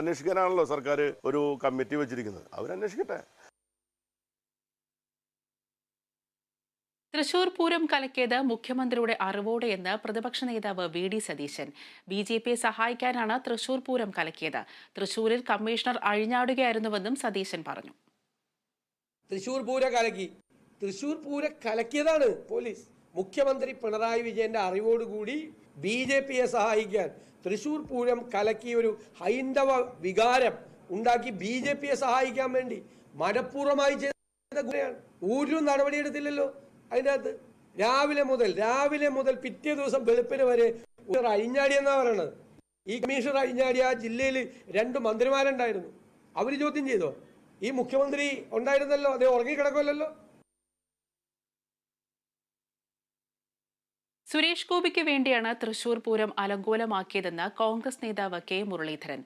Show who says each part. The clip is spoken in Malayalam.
Speaker 1: അന്വേഷിക്കാനാണല്ലോ സർക്കാർ ഒരു കമ്മിറ്റി വെച്ചിരിക്കുന്നത്. അവരന്വേഷിക്കട്ടെ.
Speaker 2: തൃശൂർ പൂരം കലക്കിയത് മുഖ്യമന്ത്രിയുടെ അറിവോടെയെന്ന് പ്രതിപക്ഷ നേതാവ് V D Satheesan. B J പിയെ സഹായിക്കാനാണ് തൃശൂർ പൂരം കലക്കിയത്. തൃശൂരിൽ കമ്മീഷണർ അഴിഞ്ഞാടുകയായിരുന്നുവെന്നും സതീശൻ പറഞ്ഞു.
Speaker 3: തൃശൂർ പൂര കലക്കി. തൃശൂർ പൂര കലക്കിയതാണ് പോലീസ്. മുഖ്യമന്ത്രി പിണറായി വിജയന്റെ അറിവോടുകൂടി ബി ജെ പിയെ സഹായിക്കാൻ തൃശൂർ പൂരം കലക്കി ഒരു ഹൈന്ദവ വികാരം ഉണ്ടാക്കി ബി ജെ പിയെ സഹായിക്കാൻ വേണ്ടി മനഃപൂർവമായി ചെയ്ത ഗുണയാണ്. ഒരു നടപടിയെടുത്തില്ലല്ലോ അതിന്റെ അകത്ത് രാവിലെ മുതൽ രാവിലെ മുതൽ പിറ്റേ ദിവസം വെളുപ്പിന് വരെ അഴിഞ്ഞാടി എന്നാണ് പറയണത്? ഈ കമ്മീഷണർ അഴിഞ്ഞാടി ആ ജില്ലയിൽ രണ്ട് മന്ത്രിമാരുണ്ടായിരുന്നു. അവർ ചോദ്യം ചെയ്തോ? ഈ മുഖ്യമന്ത്രി ഉണ്ടായിരുന്നല്ലോ അതേ ഉറങ്ങിക്കിടക്കുമല്ലോ
Speaker 2: സുരേഷ് ഗോപിക്ക് വേണ്ടിയാണ് തൃശൂർ പൂരം അലങ്കോലമാക്കിയതെന്ന് കോൺഗ്രസ് നേതാവ് കെ മുരളീധരൻ.